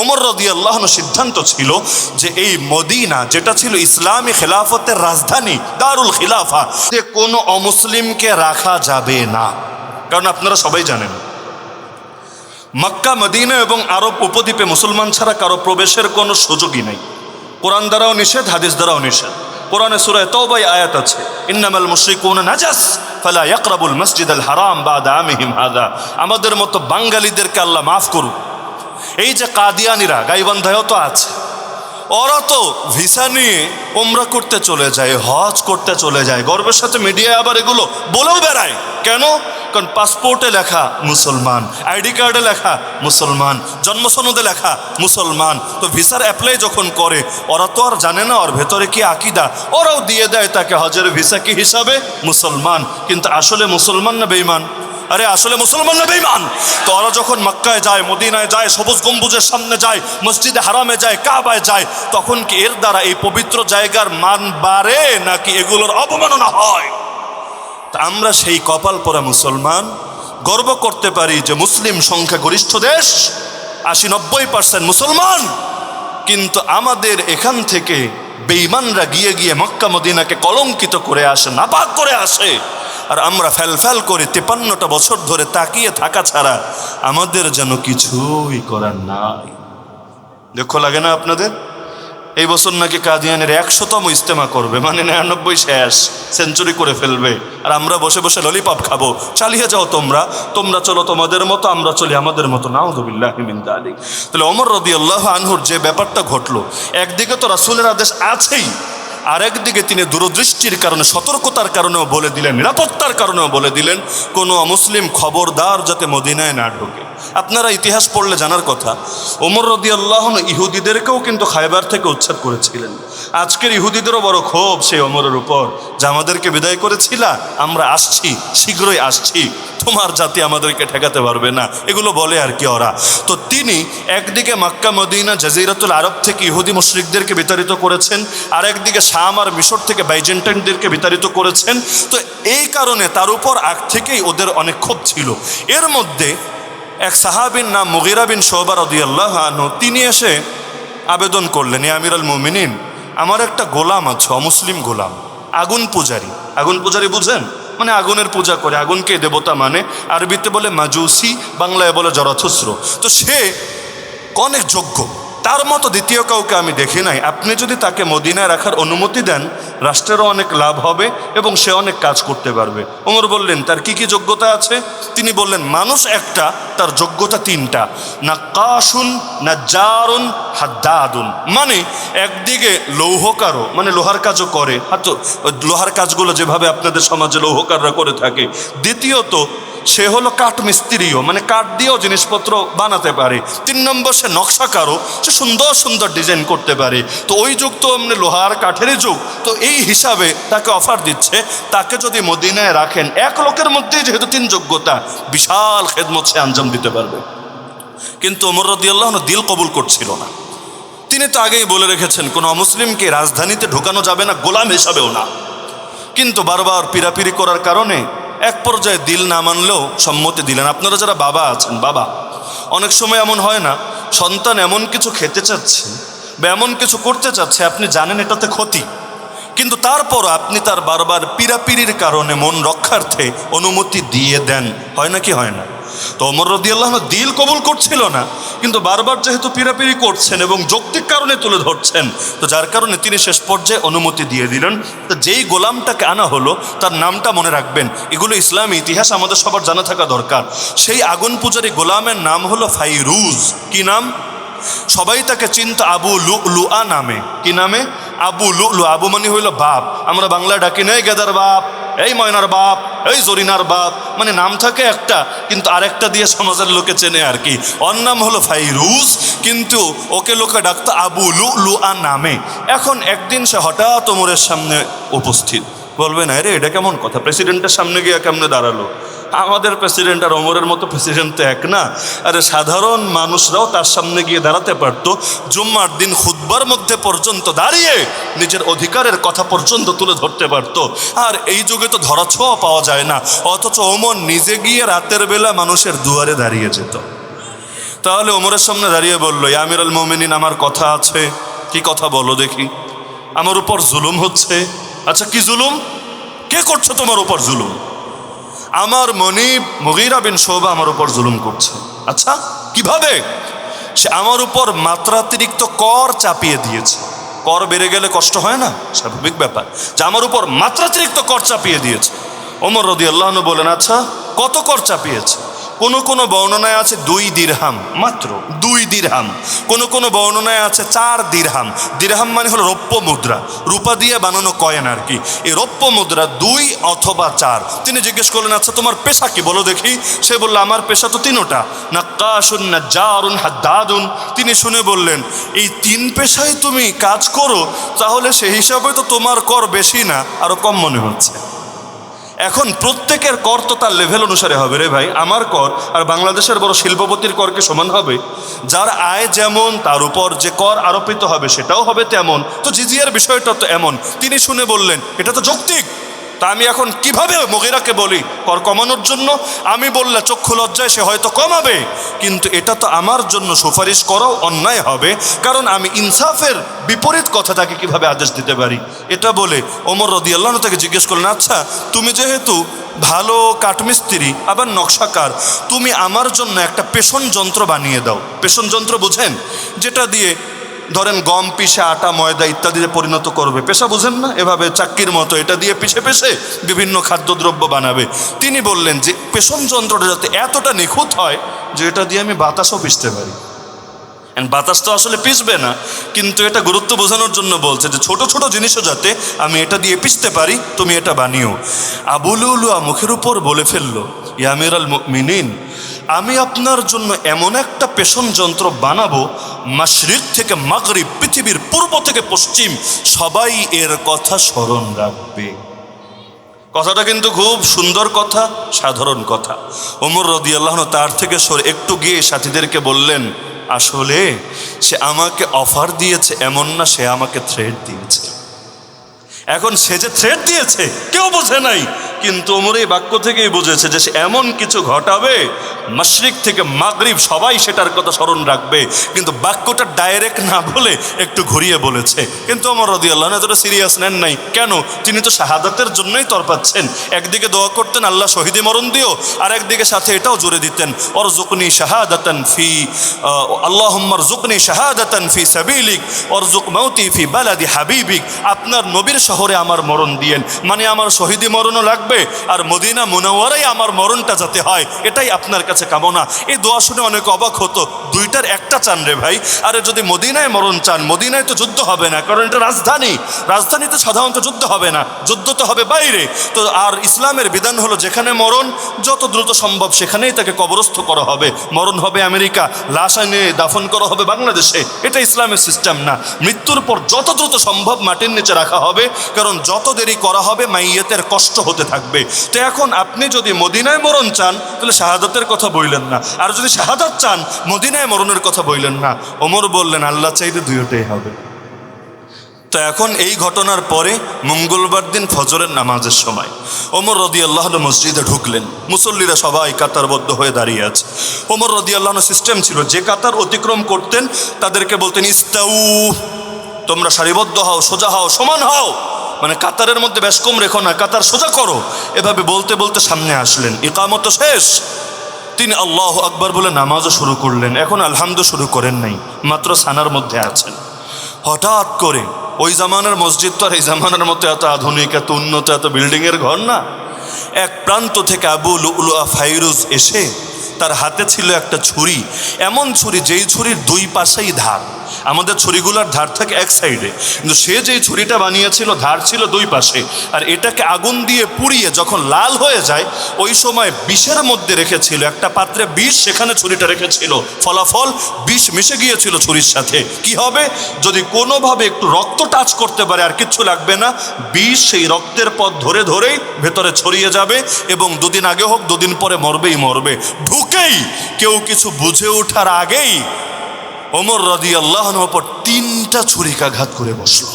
ওমর রদি আল্লাহন সিদ্ধান্ত ছিল যে এই মদিনা যেটা ছিল ইসলামী খেলাফতের রাজধানী, দারুল খিলাফা, যে কোনো অমুসলিমকে রাখা যাবে না। কারণ আপনারা সবাই জানেন, মক্কা, মদিনা এবং আরব উপদ্বীপে মুসলমান ছাড়া কারও প্রবেশের কোনো সুযোগই নেই। কোরআন দ্বারাও নিষেধ, হাদিস দ্বারাও নিষেধ। কোরআনে সুরায় তওবাই আয়াত আছে, ইন্নামাল মুশরিকুন নাজাস, ফালা ইয়াকরাবুল মসজিদ আল হারাম বাদা আমিহিম হাদা। আমাদের মতো বাঙালিদেরকে আল্লাহ মাফ করুক। এই যে কাদিয়ানিরা, গাইবান্ধায়ও তো আছে। ওরা তো ভিসা নিয়ে ওমরা করতে চলে যায়, হজ করতে চলে যায়। গর্বের সাথে মিডিয়ায় আবার এগুলো বলেও বেড়ায়। কেন? কারণ পাসপোর্টে লেখা মুসলমান, আইডি কার্ডে লেখা মুসলমান, জন্মসনদে লেখা মুসলমান। তো ভিসার অ্যাপ্লাই যখন করে, ওরা তো আর জানে না ওর ভেতরে কি আকিদা। ওরাও দিয়ে দেয় তাকে, হজের ভিসা কি হিসাবে? মুসলমান। কিন্তু আসলে মুসলমান না বেইমান আরে, আসলে মুসলমান না বেইমান তো ওরা যখন মক্কায় যায়, মদিনায় যায়, সবুজ গম্বুজের সামনে যায়, মসজিদে হারামে যায়, কাবায় যায়, তখন কি এর দ্বারা এই পবিত্র জায়গার মান বাড়ে নাকি এগুলোর অবমাননা হয়? তা আমরা সেই কপাল পরা মুসলমান গর্ব করতে পারি যে মুসলিম সংখ্যাগরিষ্ঠ দেশ, আশি নব্বই পার্সেন্ট মুসলমান। কিন্তু আমাদের এখান থেকে বেঈমানরা গিয়ে গিয়ে মক্কা মদিনাকে কলঙ্কিত করে আসে, নাপাক করে আসে। আর আমরা ফ্যাল ফ্যাল করে তেপান্নটা বছর ধরে তাকিয়ে থাকা ছাড়া আমাদের যেন কিছুই করার নাই। দেখো লাগে না আপনাদের? এই বছর নাকি কাদিয়ানের একশোতম ইস্তেমা করবে মানে নিরানব্বই শেষ সেঞ্চুরি করে ফেলবে। আর আমরা বসে বসে ললিপপ খাব। চালিয়ে যাও তোমরা তোমরা চলো তোমাদের মতো, আমরা চলি আমাদের মতো। নাউদুবিল্লাহ তাহলে অমর রদি আল্লাহ আনহুর যে ব্যাপারটা ঘটলো, একদিকে তো রাসুলের আদেশ আছেই আরেকদিকে তিনি দূরদৃষ্টির কারণে, সতর্কতার কারণেও বলে দিলেন, নিরাপত্তার কারণেও বলে দিলেন, কোনো অমুসলিম খবরদার যাতে মদিনায় না ঢোকে। আপনারা ইতিহাস পড়লে জানার কথা, ওমর রদি আল্লাহ ইহুদিদেরকেও কিন্তু খাইবার থেকে উচ্ছেদ করেছিলেন। আজকের ইহুদিদেরও বড় ক্ষোভ সেই ওমরের উপর, যে আমাদেরকে বিদায় করেছিলা, আমরা আসছি, শীঘ্রই আসছি। তোমার জাতি আমাদেরকে ঠেকাতে পারবে না। এগুলো বলে আর কি ওরা। তো তিনি একদিকে মাক্কা, মদিনা, জাজিরাতুল আরব থেকে ইহুদি মুশরিকদেরকে বিতাড়িত করেছেন আর একদিকে শাম আর মিশর থেকে বাইজেন্টাইনদেরকে বিতাড়িত করেছেন। তো এই কারণে তার উপর আগ থেকেই ওদের অনেক ক্ষোভ ছিল। এর মধ্যে এক সাহাবিন নাম মুগিরা বিন শোবার রদিয়াল্লাহ তিনি এসে আবেদন করলেন আমির আল মুমিনিন, আমার একটা গোলাম আছে, অমুসলিম গোলাম, আগুন পূজারি। আগুন পূজারি বুঝেন? মানে আগুনের পূজা করে। আগুনকে দেবতা মানে আরবিতে বলে মাজুসি, বাংলায় বলে জরাথস্র। তো সে অনেক যোগ্য। তার মতো দ্বিতীয় কাউকে আমি দেখি নাই। আপনি যদি তাকে মদিনায় রাখার অনুমতি দেন, রাষ্ট্রেরও অনেক লাভ হবে এবং সে অনেক কাজ করতে পারবে। ওমর বললেন, তার কি কি যোগ্যতা আছে? তিনি বললেন, মানুষ একটা, তার যোগ্যতা তিনটা। না কাশুন না জারুন হাদ্দাদুন। মানে একদিকে লৌহকারও মানে লোহার কাজও করে। হাতো, লোহার কাজগুলো যেভাবে আপনাদের সমাজে লৌহকাররা করে থাকে। দ্বিতীয়ত সে হলো কাঠ মিস্ত্রিও মানে কাঠ দিয়েও জিনিসপত্র বানাতে পারে। তিন নম্বর সে নকশাকারও, সে সুন্দর সুন্দর ডিজাইন করতে পারে। তো ওই যুগ তো এমনি লোহার কাঠেরই যুগ, তো এই হিসাবে তাকে অফার দিচ্ছে। তাকে যদি মদিনায় রাখেন, এক লোকের মধ্যেই যেহেতু তিন যোগ্যতা, বিশাল খেদমত সে আঞ্জাম দিতে পারবে। কিন্তু ওমর রদিয়াল্লাহ দিল কবুল করছিল না। তিনি তো আগেই বলে রেখেছেন, কোনো অমুসলিমকে রাজধানীতে ঢোকানো যাবে না, গোলাম হিসাবেও না। কিন্তু বারবার পিরাপিরি করার কারণে এক পর্যায়ে দিল না মানলেও সম্মতি দিলেন। আপনারা যারা বাবা আছেন, বাবা, অনেক সময় এমন হয় না, সন্তান এমন কিছু খেতে চাচ্ছে বা এমন কিছু করতে চাচ্ছে, আপনি জানেন এটাতে ক্ষতি। কিন্তু তারপর আপনি তার বারবার পিরাপিরির কারণে মন রক্ষার্থে অনুমতি দিয়ে দেন। হয় না কি হয় না? তো অমর আল্লাহ দিল কবুল করছিল না, কিন্তু বারবার যেহেতু পিরাপিরি করছেন এবং যৌক্তিক কারণে তুলে ধরছেন, তো যার কারণে তিনি শেষ পর্যায়ে অনুমতি দিয়ে দিলেন। তো যেই গোলামটাকে আনা হলো, তার নামটা মনে রাখবেন। এগুলো ইসলামী ইতিহাস আমাদের সবার জানা থাকা দরকার। সেই আগুন পূজারী গোলামের নাম হলো ফাইরুজ। কি নাম? সবাই তাকে চিন্ত আবু লু লুয়া নামে। কি নামে? আবু লু লু আবু মানে হইল বাপ। আমরা বাংলা ডাকি নেই গেদার বাপ, এই ময়নার বাপ, এই জরিনার বাপ। মানে নাম থাকে একটা, কিন্তু আরেকটা দিয়ে সমাজের লোকে চেনে আর কি। ওর নাম হলো ফাইরুজ, কিন্তু ওকে লোকে ডাকতো আবু লু লুয়া নামে। এখন একদিন সে হঠাৎ ওমরের সামনে উপস্থিত। বলবে না রে এটা কেমন কথা? প্রেসিডেন্টের সামনে গিয়ে কেমনে দাঁড়াল? আমাদের প্রেসিডেন্ট আর ওমরের মতো প্রেসিডেন্ট তো এক না। আরে, সাধারণ মানুষরাও তার সামনে গিয়ে দাঁড়াতে পারতো, জুম্মার দিন খুদ্বার মধ্যে পর্যন্ত দাঁড়িয়ে নিজের অধিকারের কথা পর্যন্ত তুলে ধরতে পারতো। আর এই যুগে তো ধরা ছোঁয়া পাওয়া যায় না, অথচ ওমর নিজে গিয়ে রাতের বেলা মানুষের দুয়ারে দাঁড়িয়ে যেত। তাহলে ওমরের সামনে দাঁড়িয়ে বলল আমির আল মোমিনিন, আমার কথা আছে, কি কথা বলো দেখি? আমার উপর জুলুম হচ্ছে আচ্ছা কি জুলুম? কে করছে তোমার উপর জুলুম? আমার মনিব মগিরা বিন শোভা আমার উপর জুলুম করছে। আচ্ছা কীভাবে? সে আমার উপর মাত্রাতিরিক্ত কর চাপিয়ে দিয়েছে। কর বেড়ে গেলে কষ্ট হয় না? স্বাভাবিক ব্যাপার। যে আমার উপর মাত্রাতিরিক্ত কর চাপিয়ে দিয়েছে। ওমর রদি আল্লাহ বলেন আচ্ছা কত কর চাপিয়েছে? কোন কোন বর্ণনায় আছে দুই দিরহাম, মাত্র দুই দিরহাম। কোন কোন বর্ণনায় আছে চার দিরহাম। দিরহাম মানে হলো রৌপ্য মুদ্রা, রূপা দিয়ে বানানো কয়েন আর কি। এই রৌপ্য মুদ্রা দুই অথবা চার। তিনি জিজ্ঞেস করলেন আচ্ছা তোমার পেশা কি? বলো দেখি। সে বলল, আমার পেশা তো তিনোটা, নাক্কাশুন না জারুন হাদ্দাদুন। তিনি শুনে বললেন, এই তিন পেশায় তুমি কাজ করো, তাহলে সেই হিসাবে তো তোমার কর বেশি না। আরও কম মনে হচ্ছে। এখন প্রত্যেকের কর তো তার লেভেল অনুসারে হবে রে ভাই। আমার কর আর বাংলাদেশের বড় শিল্পপতির করকে সমান হবে? যার আয় যেমন, তার উপর যে কর আরোপিত হবে সেটাও হবে তেমন। তো জিজিয়ার বিষয়টা তো এমন। তিনি শুনে বললেন, এটা তো যৌক্তিক। তা আমি এখন কীভাবে মগিরাকে বলি? কর কমানোর জন্য? আমি বললে চক্ষু লজ্জায় সে হয়তো কমাবে। কিন্তু এটা তো আমার জন্য সুপারিশ করাও অন্যায় হবে। কারণ আমি ইনসাফের বিপরীত কথা তাকে কীভাবে আদেশ দিতে পারি? এটা বলে ওমর রদি আল্লাহ তাকে জিজ্ঞেস করলেন আচ্ছা তুমি যেহেতু ভালো কাঠমিস্ত্রি, আবার নকশাকার, তুমি আমার জন্য একটা পেষণ যন্ত্র বানিয়ে দাও। পেষণ যন্ত্র বুঝেন? যেটা দিয়ে ধরেন গম পিষে আটা, ময়দা ইত্যাদিতে পরিণত করবে, পেশা বুঝেন না? এভাবে চাক্কির মতো এটা দিয়ে পিষে পিষে বিভিন্ন খাদ্যদ্রব্য বানাবে। তিনি বললেন যে পেষণ যন্ত্রটা যাতে এতটা নিখুঁত হয় যে এটা দিয়ে আমি বাতাসও পিষতে পারি। বাতাস তো আসলে পিষবে না, কিন্তু এটা গুরুত্ব বোঝানোর জন্য বলছে যে, ছোট ছোট জিনিসও যাতে আমি এটা দিয়ে পিষতে পারি, তুমি এটা বানিও। আবুলুলুয়া মুখের উপর বলে ফেলল ইয়ামির আল মিনিন আমি আপনার জন্য এমন একটা পেষণ যন্ত্র বানাবো, মাশরিক থেকে মাগরিব, পৃথিবীর পূর্ব থেকে পশ্চিম, সবাই এর কথা স্মরণ রাখবে। কথাটা কিন্তু খুব সুন্দর কথা, সাধারণ কথা। ওমর রদি আল্লাহ তার থেকে সরে একটু গিয়ে সাথীদেরকে বললেন, আসলে সে আমাকে অফার দিয়েছে, এমন না সে আমাকে থ্রেড দিয়েছে। এখন সে যে থ্রেড দিয়েছে, কেউ বোঝে নাই। কিন্তু ওমর এই বাক্য থেকেই বুঝেছে যে এমন কিছু ঘটাবে মাসরিক থেকে মাগরিব সবাই সেটার কথা স্মরণ রাখবে। কিন্তু বাক্যটা ডাইরেক্ট না বলে একটু ঘুরিয়ে বলেছে। কিন্তু আমার রদি আল্লাহ এতটা সিরিয়াস নেন নাই। কেন? তিনি তো শাহাদাতের জন্যই তর পাচ্ছেন। একদিকে দোয়া করতেন, আল্লাহ শহীদে মরণ দিও, আর একদিকে সাথে এটাও জুড়ে দিতেন ওর জুকনি শাহাদাতান ফি আল্লাহ জুকনি শাহাদাতান ফি সাবিলিক ওর জুক মৌতি ফি বালাদি হাবিবিক। আপনার নবীর শহরে আমার মরণ দিয়েন। মানে আমার শহীদি মরণও লাগবে আর মদিনা মুনাওয়ারাই আমার মরণটা যাতে হয়, এটাই আপনার কাছে কামনা। এই দোয়া শুনে অনেক অবাক হতো। দুইটার একটা চান রে ভাই। আরে যদি মদিনায় মরণ চান, মদিনায় তো যুদ্ধ হবে না, কারণ এটা রাজধানী। রাজধানীতে সাধারণত যুদ্ধ হবে না, যুদ্ধ তো হবে বাইরে। তো আর ইসলামের বিধান হলো যেখানে মরণ, যত দ্রুত সম্ভব সেখানেই তাকে কবরস্থ করা হবে। মরণ হবে আমেরিকা, লাশ এনে দাফন করা হবে বাংলাদেশে। এটা ইসলামের সিস্টেম না। মৃত্যুর পর যত দ্রুত সম্ভব মাটির নিচে রাখা হবে, কারণ যত দেরি করা হবে, মাইয়েতের কষ্ট হতে থাকবে। তো এখন আপনি যদি মদিনায় মরণ চান, তাহলে শাহাদাতের কথা বইলেন না। আর যদি শাহাদাত চান, মদিনায় মরণের কথা বইলেন না। ওমর বললেন, আল্লাহ চাইলে দুইটাই হবে। তো এখন এই ঘটনার পরে মঙ্গলবার দিন ফজরের নামাজের সময় ওমর রদি আল্লাহ মসজিদে ঢুকলেন। মুসল্লিরা সবাই কাতারবদ্ধ হয়ে দাঁড়িয়ে আছে। ওমর রদি আল্লাহ সিস্টেম ছিল, যে কাতার অতিক্রম করতেন, তাদেরকে বলতেন, ইস্তাউ, তোমরা সারিবদ্ধ হও, সোজা হও, সমান হও। মানে কাতারের মধ্যে বেশ কম রেখো না, কাতার সোজা করো। এভাবে বলতে বলতে সামনে আসলেন। ইকামত শেষ। তিনি আল্লাহ আকবর বলে নামাজও শুরু করলেন। এখন আলহামদু শুরু করেন নাই, মাত্র সানার মধ্যে আছেন। হঠাৎ করে, ওই জামানার মসজিদ তো আর এই জামানার মতো এত আধুনিক, এত উন্নত, এত বিল্ডিংয়ের ঘর না। এক প্রান্ত থেকে আবু লুলুয়া ফাইরুজ এসে তার হাতে ছিল একটা ছুরি। এমন ছুরি যেই ছুরির দুই পাশেই ধার। আমাদের ছুরিগুলোর ধার থাকে এক সাইডে। কিন্তু সে যেই ছুরিটা বানিয়েছিল, ধার ছিল দুই পাশে। আর এটাকে আগুন দিয়ে পুড়িয়ে যখন লাল হয়ে যায়, ওই সময় বিষের মধ্যে রেখেছিল। একটা পাত্রে বিষ সেখানে ছুরিটা রেখেছিল। ফলাফল বিষ মিশে গিয়েছিল ছুরির সাথে। কি হবে? যদি কোনোভাবে একটু রক্ত টাচ করতে পারে, আর কিচ্ছু লাগবে না। বিষ সেই রক্তের পথ ধরে ধরেই ভেতরে ছড়িয়ে যাবে এবং দুদিন আগে হোক, দুদিন পরে মরবেই মরবে। ঢুকেই কেউ কিছু বুঝে ওঠার আগেই ওমর রদি আল্লাহর ওপর তিনটা ছুরিকাঘাত করে বসল।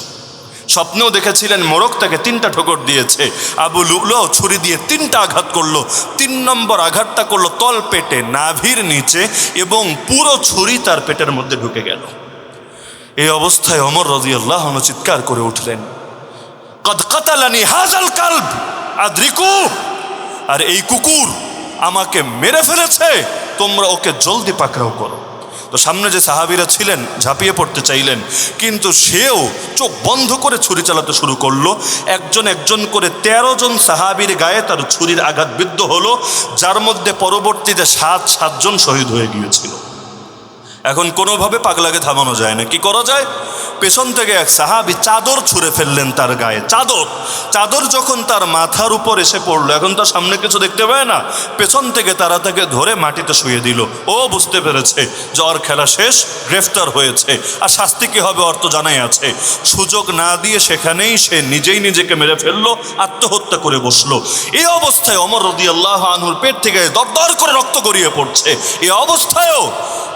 স্বপ্নেও দেখেছিলেন মোরক তাকে তিনটা ঠোকর দিয়েছে। আবু লুলো ছুরি দিয়ে তিনটা আঘাত করল। তিন নম্বর আঘাতটা করল তল পেটে, নাভির নিচে এবং পুরো ছুরি তার পেটের মধ্যে ঢুকে গেল। এই অবস্থায় অমর রাজি আল্লাহ চিৎকার করে উঠলেন, কদ হাজাল কাল্ব, আদ্রিকু, আর এই কুকুর আমাকে মেরে ফেলেছে, তোমরা ওকে জলদি পাকড়াও করো। তো সামনে যে সাহাবিরা ছিলেন, ঝাঁপিয়ে পড়তে চাইলেন, কিন্তু সেও চোখ বন্ধ করে ছুরি চালাতে শুরু করল। একজন একজন করে ১৩ জন সাহাবির গায়ে তার ছুরির আঘাত বিদ্ধ হলো, যার মধ্যে পরবর্তীতে সাত, সাতজন শহীদ হয়ে গিয়েছিল। এখন কোনোভাবে পাগলাকে থামানো যায় না। কি করা যায়? পেছন থেকে এক সাহাবি চাদর ছুঁড়ে ফেললেন তার গায়ে। চাদর! চাদর যখন তার মাথার উপর এসে পড়ল, এখন তার সামনে কিছু দেখতে পায় না। পেছন থেকে তারা তাকে ধরে মাটিতে শুয়ে দিল। ও বুঝতে পেরেছে ওর খেলা শেষ, গ্রেফতার হয়েছে। আর শাস্তি কি হবে অর্থ জানাই আছে। সুযোগ না দিয়ে সেখানেই সে নিজেই নিজেকে মেরে ফেলল, আত্মহত্যা করে বসল। এই অবস্থায় অমর রদি আল্লাহ আনহুর পেট থেকে দরদর করে রক্ত গড়িয়ে পড়ছে। এই অবস্থায়ও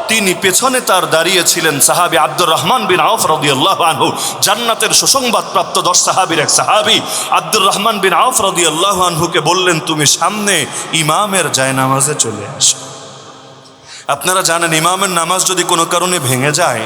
তিনি পেছনে তার দাঁড়িয়েছিলেন সাহাবি আব্দুর রহমান বিন আউফ রদিয়াল্লাহ আনহু, জান্নাতের সুসংবাদপ্রাপ্ত দশ সাহাবির এক সাহাবি। আব্দুর রহমান বিন আউফ রদিয়াল্লাহ আনহুকে বললেন, তুমি সামনে ইমামের জায়নামাজে চলে আসো। আপনারা জানেন, ইমামের নামাজ যদি কোনো কারণে ভেঙে যায়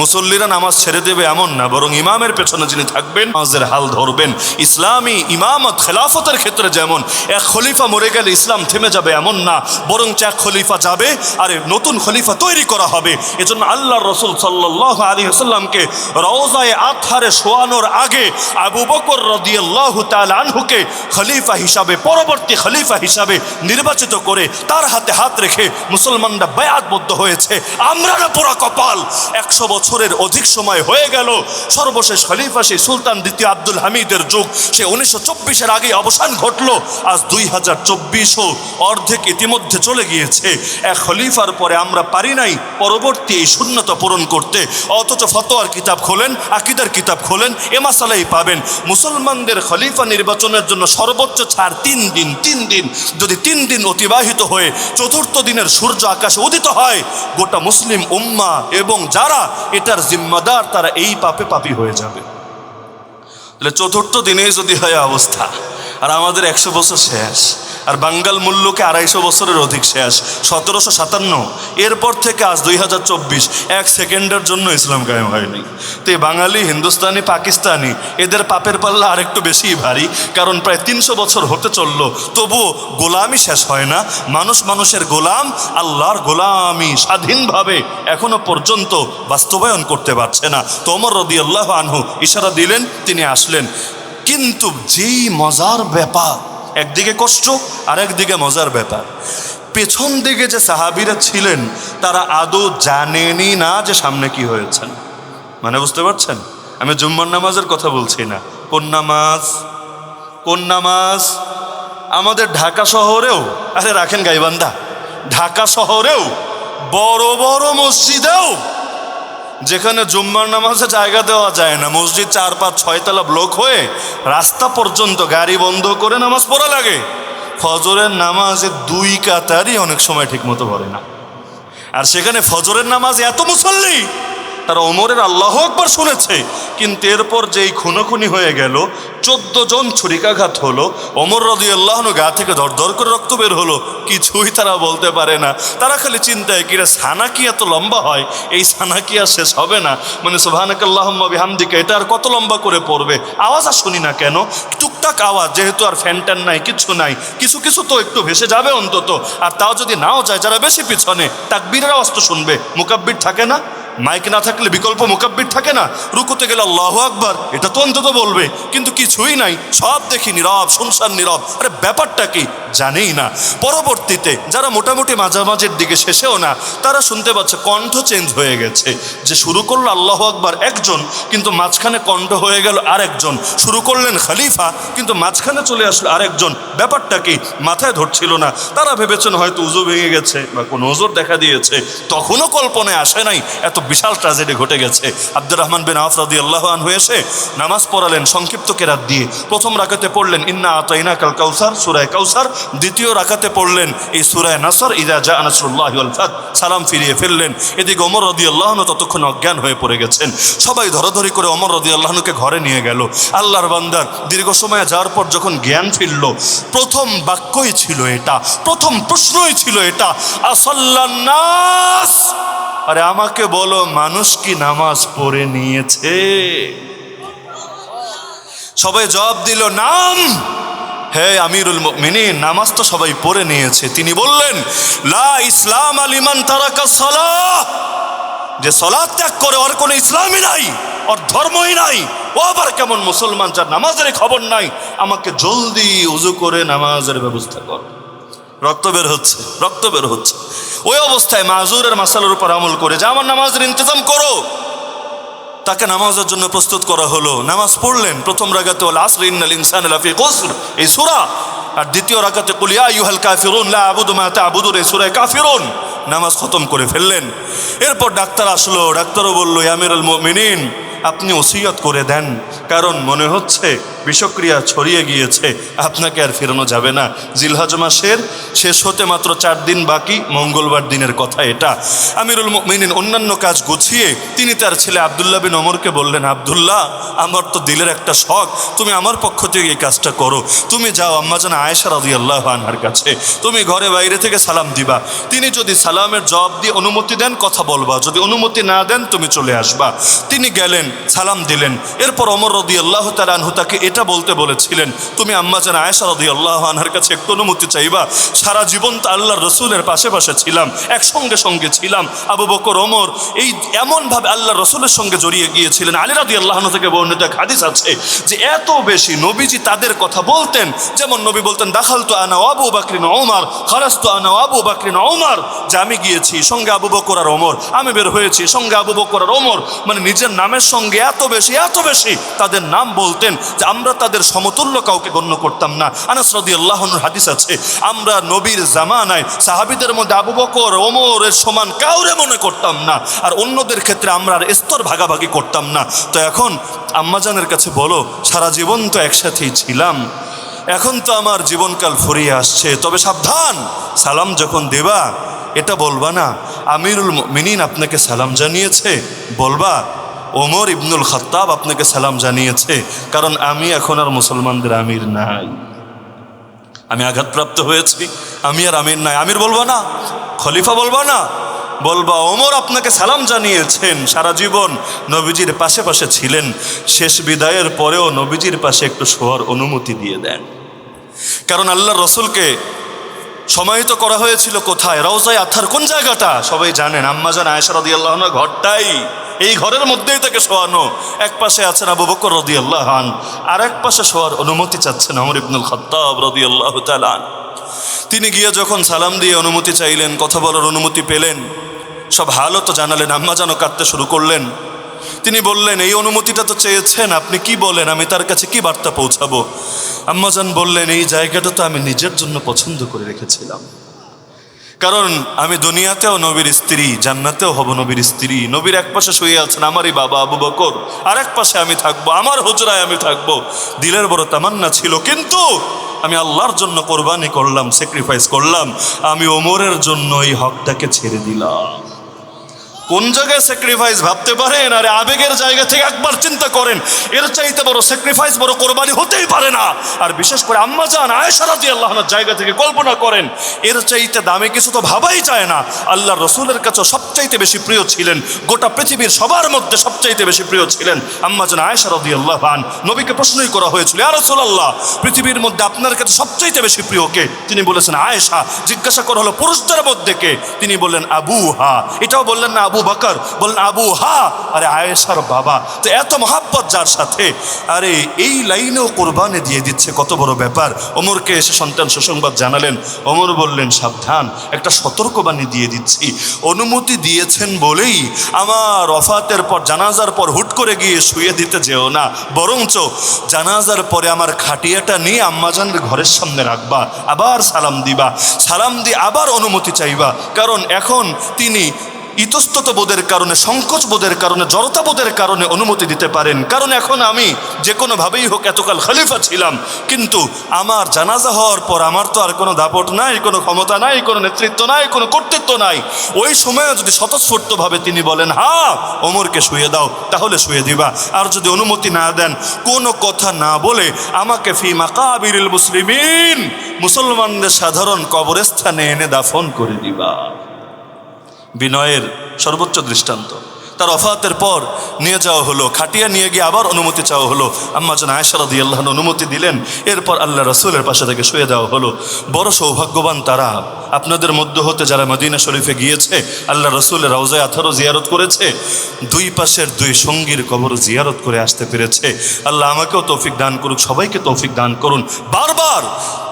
মুসল্লিরা নামাজ ছেড়ে দেবে এমন না, বরং ইমামের পেছনে যিনি থাকবেন, নামাজের হাল ধরবেন। ইসলামী ইমামত খেলাফতের ক্ষেত্রে যেমন, এক খলিফা মরে গেলে ইসলাম থেমে যাবে এমন না বরং এক খলিফা যাবে আর নতুন খলিফা তৈরি করা হবে। এজন্য আল্লাহ রসুল সাল্লাহ আলী হাসাল্লামকে রওজায় আথারে শোয়ানোর আগে আবু বকর রদিয়াল্লাহ তাল আনহুকে খলিফা হিসাবে, পরবর্তী খলিফা হিসাবে নির্বাচিত করে তার হাতে হাত রেখে মুসলমানরা বায়াতবদ্ধ হয়েছে। আমরা না পোড়া কপাল। একশো বছরের অধিক সময় হয়ে গেল। সর্বশেষ খলিফা সেই সুলতান দ্বিতীয় আব্দুল হামিদের যুগ। সে উনিশশো চব্বিশের আগে অবসান ঘটলো। আজ দুই হাজার চব্বিশও অর্ধেক ইতিমধ্যে চলে গিয়েছে। এক খলিফার পরে আমরা পারি নাই পরবর্তী এই শূন্যতা পূরণ করতে। অথচ ফতোয়ার কিতাব খোলেন, আকিদার কিতাব খোলেন, এ মাসালাই পাবেন। মুসলমানদের খলিফা নির্বাচনের জন্য সর্বোচ্চ ছাড় তিন দিন তিন দিন। যদি তিন দিন অতিবাহিত হয়ে চতুর্থ দিনের সূর্য আকাশে উদিত হয়, গোটা মুসলিম উম্মা এবং যারা এটার জিম্মাদার তারা এই পাপে পাপি হয়ে যাবে। তাহলে চতুর্থ দিনে যদি হয় অবস্থা। আর আমাদের একশো বছর শেষ। আর বাঙ্গাল মূল্যকে আড়াইশো বছরের অধিক শেষ। সতেরোশো সাতান্ন। এরপর থেকে আজ দুই হাজার চব্বিশ। এক সেকেন্ডের জন্য ইসলাম কায়েম হয়নি। তো এই বাঙালি, হিন্দুস্তানি, পাকিস্তানি, এদের পাপের পাল্লা আরেকটু বেশিই ভারী। কারণ প্রায় তিনশো বছর হতে চলল। তবুও গোলামি শেষ হয় না। মানুষ মানুষের গোলাম, আল্লাহর গোলামি স্বাধীনভাবে এখনও পর্যন্ত বাস্তবায়ন করতে পারছে না। তোমর রদি আল্লাহ আনহু ইশারা দিলেন, তিনি আসলেন। কিন্তু যেই মজার ব্যাপার, একদিকে কষ্ট আর একদিকে মজার ব্যাপার। পেছন দিকে যে সাহাবিরা ছিলেন, তারা আদৌ জানেনই না যে সামনে কি হয়েছেন মানে বুঝতে পারছেন? আমি জুম্মার নামাজের কথা বলছি না। কোন নামাজ? কোন নামাজ? আমাদের ঢাকা শহরেও, আরে রাখেন গাইবান্ধা, ঢাকা শহরেও, বড় বড় মসজিদেও যেখানে জুম্মার নামাজে জায়গা দেওয়া যায় না। মসজিদ চার পাঁচ ছয়তলা ব্লক হয়ে রাস্তা পর্যন্ত গাড়ি বন্ধ করে নামাজ পড়া লাগে। ফজরের নামাজে দুই কাতারই অনেক সময় ঠিকমতো পড়ে না। আর সেখানে ফজরের নামাজ এত মুসল্লি তারা ওমরের আল্লাহ একবার শুনেছে। কিন্তু এরপর যেই খুনোখুনি হয়ে গেল, চোদ্দ জন ছুরিকাঘাত হলো, ওমর রদি আল্লাহন গা থেকে দরদর করে রক্ত বের হলো। কিছুই তারা বলতে পারে না। তারা খালি চিন্তায় কিরে সানা কি এত লম্বা হয়? এই সানা কি আর শেষ হবে না? মানে সোভানাকাল্লাহম্মা বিহামদিকে, এটা আর কত লম্বা করে পড়বে? আওয়াজ আর শুনি না কেন? টুকটাক আওয়াজ, যেহেতু আর ফ্যান ট্যান নাই, কিছু নাই। কিছু কিছু তো একটু ভেসে যাবে অন্তত। আর তাও যদি নাও যায়, যারা বেশি পিছনে, তাকবীরের আওয়াজ তো শুনবে। মুকাব্বির থাকে না? মাইক না থাকলে বিকল্প মোকাব্বির থাকে না। রুকুতে গেলে আল্লাহ আকবার, এটা তো অন্তত বলবে। কিন্তু কিছুই নাই, সব দেখি নীরব, শুনশান নীরব। আরে ব্যাপারটা কি? জানেই না। পরবর্তীতে যারা মোটামুটি মাঝামাঝির দিকে শেষেও না, তারা শুনতে পাচ্ছে কণ্ঠ চেঞ্জ হয়ে গেছে। যে শুরু করল আল্লাহ আকবার একজন, কিন্তু মাঝখানে কণ্ঠ হয়ে গেল আরেকজন। শুরু করলেন খালিফা, কিন্তু মাঝখানে চলে আসলো আরেকজন। ব্যাপারটা কি? মাথায় ধরছিল না। তারা ভেবেছেন হয়তো উজু ভেঙে গেছে বা কোনো ওজোর দেখা দিয়েছে। তখনও কল্পনায় আসে নাই, এত বিশাল ট্র্যাজেডি ঘটে গেছে। আব্দুর রহমান বিন আফ রাদি আল্লাহ হয়ে এসে নামাজ পড়ালেন, সংক্ষিপ্ত কেরাত দিয়ে। প্রথম রাকাতে পড়লেন, ইন্না আতাইনা কাল কাউসার সুরায় কাউসার। দ্বিতীয় রাকাতে পড়লেন, এই সুরায় নাসর ইদা জা আনাসুল্লাহ সালাম ফিরিয়ে ফেললেন। এদিকে অমর রদি আল্লাহন ততক্ষণ অজ্ঞান হয়ে পড়ে গেছেন। সবাই ধরাধরি করে অমর রদি আল্লাহনুকে ঘরে নিয়ে গেল। আল্লাহর বান্দার দীর্ঘ সময় যাওয়ার পর যখন জ্ঞান ফিরল, প্রথম বাক্যই ছিল এটা, প্রথম প্রশ্নই ছিল এটা আসল্লান্নাস আরে আমাকে বলো, মানুষ কি নামাজ পড়ে নিয়েছে? সবাই জবাব দিল, নাম! হে আমিরুল মিনিন নামাজ তো সবাই পড়ে নিয়েছে। তিনি বললেন, লা ইসলাম আলিমান তারাকা সালাহ। যে সলাদ ত্যাগ করে ওর কোনো ইসলামই নাই ওর ধর্মই নাই। ও আবার কেমন মুসলমান যার নামাজের খবর নাই? আমাকে জলদি উজু করে নামাজের ব্যবস্থা কর। রক্ত বের হচ্ছে, রক্ত বের হচ্ছে। ওই অবস্থায় মাজুরের মাসালের উপর আমল করে যে আমার নামাজের ইন্তজাম করো। তাকে নামাজের জন্য প্রস্তুত করা হলো। নামাজ পড়লেন, প্রথম রাগাতে ওল আসর, ইন্নাল ইনসান এই সূরা। আর দ্বিতীয় রাগাতে কুলিয়া ইউহাল কাফিরুন, লা আবুদু মা তা'বুদুন এই সূরায় কাফিরুন। নামাজ খতম করে ফেললেন। এরপর ডাক্তার আসলো, ডাক্তারও বলল আমিরুল মুমিনিন আপনি ওসিয়ত করে দেন। কারণ মনে হচ্ছে বিষক্রিয়া ছড়িয়ে গিয়েছে। আপনাকে আর ফেরানো যাবে না। জিলহজ মাসের শেষ হতে মাত্র চার দিন বাকি, মঙ্গলবার দিনের কথা এটা। আমিরুল মিনিন অন্যান্য কাজ গুছিয়ে তিনি তার ছেলে আবদুল্লাহ বিন অমরকে বললেন, আবদুল্লাহ, আমার তো দিলের একটা শখ। তুমি আমার পক্ষ থেকে এই কাজটা করো। তুমি যাও আম্মাজান আয়েশা রাজি আল্লাহ আনহার কাছে। তুমি ঘরে বাইরে থেকে সালাম দিবা। তিনি যদি সালামের জবাব দিয়ে অনুমতি দেন, কথা বলবা। যদি অনুমতি না দেন, তুমি চলে আসবা। তিনি গেলেন। সালাম দিলেন। এরপর অমর রদি আল্লাহ তালানহু তাকে এটা বলতে বলেছিলেন, তুমি আম্মা আম্মাজান আয়েশা রদি আল্লাহ আনহার কাছে একটু অনুমতি চাইবা? সারা জীবন তো আল্লাহ রসুলের পাশে পাশে ছিলাম, একসঙ্গে সঙ্গে ছিলাম। আবু বকর, ওমর, এই এমনভাবে আল্লাহ রসুলের সঙ্গে জড়িয়ে গিয়েছিলেন। আলী রাদি আল্লাহ থেকে বর্ণিত এক হাদিস আছে যে এত বেশি নবীজি তাদের কথা বলতেন। যেমন নবী বলতেন দাখাল তো আনা আবু বাকরিন ওমার খারাস তো আনা আবু বাকরিন ওমার। যে আমি গিয়েছি, সঙ্গে আবু বকর আর ওমর। আমি বের হয়েছি, সঙ্গে আবু বকর আর ওমর। মানে নিজের নামের সঙ্গে এত বেশি এত বেশি তাদের নাম বলতেন যে আমরা তাদের সমতুল্য কাউকে গণ্য করতাম না। আনাস রদি আল্লাহনুর হাদিস আছে, আমরা নবীর জামানায় সাহাবিদের মধ্যে আবু বকর, ওমরের সমান কাউরে মনে করতাম না। আর অন্যদের ক্ষেত্রে আমরা আর স্তর ভাগাভাগি করতাম না। তো এখন আম্মাজানের কাছে বলো, সারা জীবন তো একসাথেই ছিলাম। এখন তো আমার জীবনকাল ফুরিয়ে আসছে, তবে সাবধান, সালাম যখন দেবা, এটা বলবা না। আমিরুল মিনিন আপনাকে সালাম জানিয়েছে, বলবা ওমর ইবনুল খত্তাব আপনাকে সালাম জানিয়েছে, কারণ আমি এখন আর মুসলমানদের আমির নাই। আমি আঘাতপ্রাপ্ত হয়েছি, আমি আর আমির নাই। আমির বলব না, খলিফা বলব না, বলবা ওমর আপনাকে সালাম জানিয়েছেন, সারা জীবন নবীজির পাশে পাশে ছিলেন। শেষ বিদায়ের পরেও নবীজির পাশে একটু শোয়ার অনুমতি দিয়ে দেন। কারণ আল্লাহ রসুলকে সমাহিত করা হয়েছিল কোথায়? রওজায় আথার কোন জায়গাটা? সবাই জানেন, আম্মাজান আয়েশা রদি আল্লাহন ঘরটাই। এই ঘরের মধ্যেই তাকে শোয়ানো। এক পাশে আছেন আবু বকর রদি আল্লাহান আর এক পাশে শোয়ার অনুমতি চাচ্ছেন আমর ইবনুল খত্তাব রদি আল্লাহ তালান তিনি গিয়ে যখন সালাম দিয়ে অনুমতি চাইলেন, কথা বলার অনুমতি পেলেন, সব হালও তো জানালেন আম্মা যেন কাঁদতে শুরু করলেন। তিনি বললেন, এই অনুমতিটা তো চেয়েছেন, আপনি কি বলেন? আমি তার কাছে কি বার্তা পৌঁছাবো? আম্মাজান বললেন, এই জায়গাটা তো আমি নিজের জন্য পছন্দ করে রেখেছিলাম। কারণ আমি দুনিয়াতেও নবীর স্ত্রী, জান্নাতেও হব নবীর স্ত্রী। নবীর এক পাশে শুয়ে আছেন আমারই বাবা আবু বকর আর এক পাশে আমি থাকব, আমার হুজরায় আমি থাকব। দিলের বড় তামান্না ছিল, কিন্তু আমি আল্লাহর জন্য কোরবানি করলাম স্যাক্রিফাইস করলাম। আমি ওমরের জন্য এই হকটাকে ছেড়ে দিলাম। কোন জায়গায় স্যাক্রিফাইস ভাবতে পারেন? আরে আবেগের জায়গা থেকে একবার চিন্তা করেন। এর চাইতে বড় স্যাক্রিফাইস বড় কোরবানি হতেই পারে না। আর বিশেষ করে আম্মা যান আয়েশারাদি আল্লাহনার জায়গা থেকে কল্পনা করেন, এর চাইতে দামে কিছু তো ভাবাই যায় না। আল্লাহ রসুলের কাছে সবচাইতে বেশি প্রিয় ছিলেন, গোটা পৃথিবীর সবার মধ্যে সবচাইতে বেশি প্রিয় ছিলেন আম্মা যান আয়েশারাদি আল্লাহ আন নবীকে প্রশ্নই করা হয়েছিল আর রসুল আল্লাহ পৃথিবীর মধ্যে আপনার কাছে সবচাইতে বেশি প্রিয় কে? তিনি বলেছেন, আয়েশা। জিজ্ঞাসা করা হলো, পুরুষদের মধ্যে কে? তিনি বললেন আবু হা এটাও বললেন না আবু বাকর বললেন, আবু, হা। আরে আয়েশার বাবা, তো এত মহাব্বত যার সাথে? আরে, এই লাইনেও কোরবানি দিয়ে দিচ্ছে, কত বড় ব্যাপার। ওমরকে এসে সন্তান সুসংবাদ জানালেন। ওমর বললেন, সাবধান, একটা সতর্কবাণী দিয়ে দিচ্ছি। অনুমতি দিয়েছেন বলেই আমার অফাতের পর, জানাজার পর হুট করে গিয়ে শুয়ে দিতে যেও না। বরঞ্চ জানাজার পরে আমার খাটিয়াটা নিয়ে আম্মাজানের ঘরের সামনে রাখবা, আবার সালাম দিবা। সালাম দিয়ে আবার অনুমতি চাইবা। কারণ এখন তিনি ইতস্তত বোধের কারণে সংকোচ বোধের কারণে জড়তা বোধের কারণে অনুমতি দিতে পারেন। কারণ এখন আমি যে কোনোভাবেই হোক এতকাল খালিফা ছিলাম, কিন্তু আমার জানাজা হওয়ার পর আমার তো আর কোনো দাপট নাই, কোনো ক্ষমতা নাই, কোনো নেতৃত্ব নাই, কোনো কর্তৃত্ব নাই। ওই সময়ে যদি স্বতঃস্ফূর্তভাবে তিনি বলেন, হা, ওমরকে শুয়ে দাও, তাহলে শুয়ে দিবা। আর যদি অনুমতি না দেন, কোনো কথা না বলে আমাকে ফি মাকাবিরিল মুসলিমিন, মুসলমানদের সাধারণ কবরস্থানে এনে দাফন করে দিবা। বিনয়ের সর্বোচ্চ দৃষ্টান্ত। তার অফাতের পর নিয়ে যাওয়া হলো, খাটিয়া নিয়ে গিয়ে আবার অনুমতি চাওয়া হলো। আম্মা যেন আয়সারদি আল্লাহ অনুমতি দিলেন। এরপর আল্লাহ রসুলের পাশে থেকে শুয়ে দেওয়া হলো। বড় সৌভাগ্যবান তারা। আপনাদের মধ্য হতে যারা মদিনা শরীফে গিয়েছে, আল্লাহ রসুলের রওজায় আথারও জিয়ারত করেছে, দুই পাশের দুই সঙ্গীর কবর জিয়ারত করে আসতে পেরেছে। আল্লাহ আমাকেও তৌফিক দান করুক, সবাইকে তৌফিক দান করুন। বারবার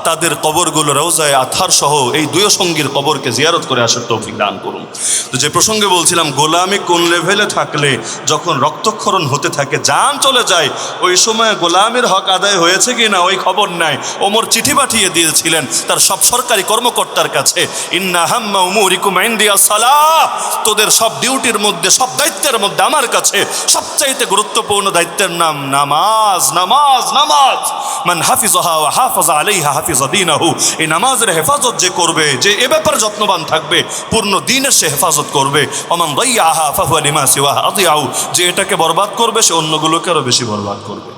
তাদের কবরগুলো রওজায় আথার সহ এই দুই সঙ্গীর কবরকে জিয়ারত করে আসার তৌফিক দান করুন। তো যে প্রসঙ্গে বলছিলাম, গোলামি কোন লেভেলে থাকলে যখন রক্তক্ষরণ হতে থাকে জান চলে যায়, ওই সময় গোলামের হক আদায় হয়েছে কি না ওই খবর নাই। ওমর চিঠি পাঠিয়ে দিয়েছিলেন তার সব সরকারি কর্মকর্তার কাছে, ইন্না হাম্মা উমুরিকুম ইন্দিয়া সালাহ। তোদের সব ডিউটির মধ্যে, সব দায়িত্বের মধ্যে আমার কাছে সবচাইতে গুরুত্বপূর্ণ দায়িত্বের নাম নামাজ নামাজ নামাজ। মান হাফিজাহা ওয়া হাফাজা আলাইহা হাফিজা দীনাহু এই নামাজের হেফাজত যে করবে, যে এ ব্যাপারে যত্নবান থাকবে, পূর্ণ দিনের সে হেফাজত করবে। অমান দাইয়াহা ফাহুয়া লিমা আদিয়াহু, যে এটাকে বরবাদ করবে, সে অন্যগুলোকে আরও বেশি বরবাদ করবে।